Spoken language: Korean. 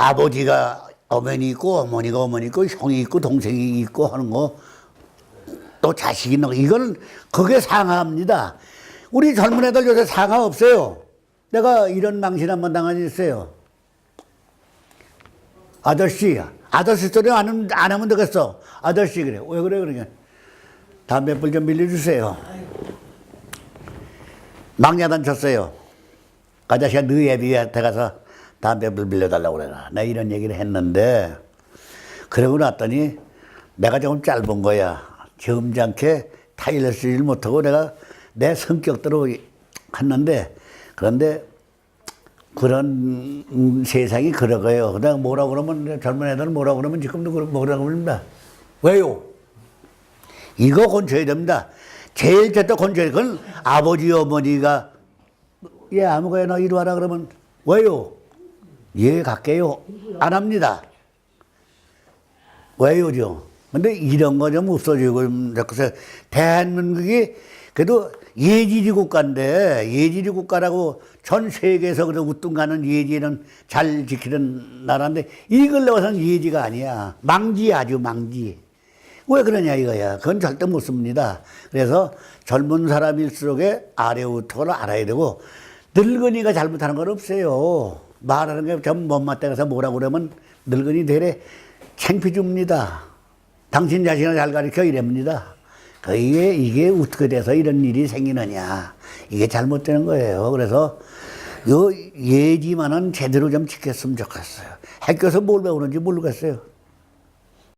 아버지가 어머니 있고 어머니가 어머니 있고 형이 있고 동생이 있고 하는 거 또 자식이 있는 거 이건 그게 상하입니다. 우리 젊은 애들 요새 상하 없어요. 내가 이런 망신 한 번 당한 적 있어요. 아저씨, 아저씨 소리 안, 하면- 안 하면 되겠어. 아저씨 그래. 왜 그래 그러냐. 담배 불 좀 빌려주세요. 막냐단 쳤어요. 그 아저씨가 너희 애비한테 가서 담배 불 빌려달라고 그래라. 나 이런 얘기를 했는데 그러고 났더니 내가 조금 짧은 거야. 점잖게 타일러 쓰질 못하고 내가 내 성격대로 했는데 그런데 그런 음, 세상이 그러고요. 그다가 뭐라 그러면 젊은 애들은 뭐라 그러면 지금도 뭐라 그럽니다. 왜요? 이거 건져야 됩니다. 제일 제때 건져야 그건 아버지 어머니가 예 아무거나 이리 와라 그러면 왜요? 예 갈게요. 안 합니다. 왜요죠? 근데 이런 거 좀 없어지고 좀 자꾸 대한민국이 그래도 예지리 국가인데 예지리 국가라고 전 세계에서 그래 우뚱가는 예지는 잘 지키는 나라인데 이걸 내와서는 예지가 아니야. 망지 아주 망지. 왜 그러냐 이거야. 그건 절대 못 씁니다. 그래서 젊은 사람일수록에 아래 우터를 알아야 되고 늙은이가 잘못하는 건 없어요. 말하는 게좀 못맞다가서 뭐라고 그러면 늙은이 대래 창피 줍니다. 당신 자신을 잘 가르쳐 이랍니다. 그 이게 이게 어떻게 돼서 이런 일이 생기느냐 이게 잘못되는 거예요. 그래서 요 예지만은 제대로 좀 지켰으면 좋겠어요. 학교에서 뭘 배우는지 모르겠어요.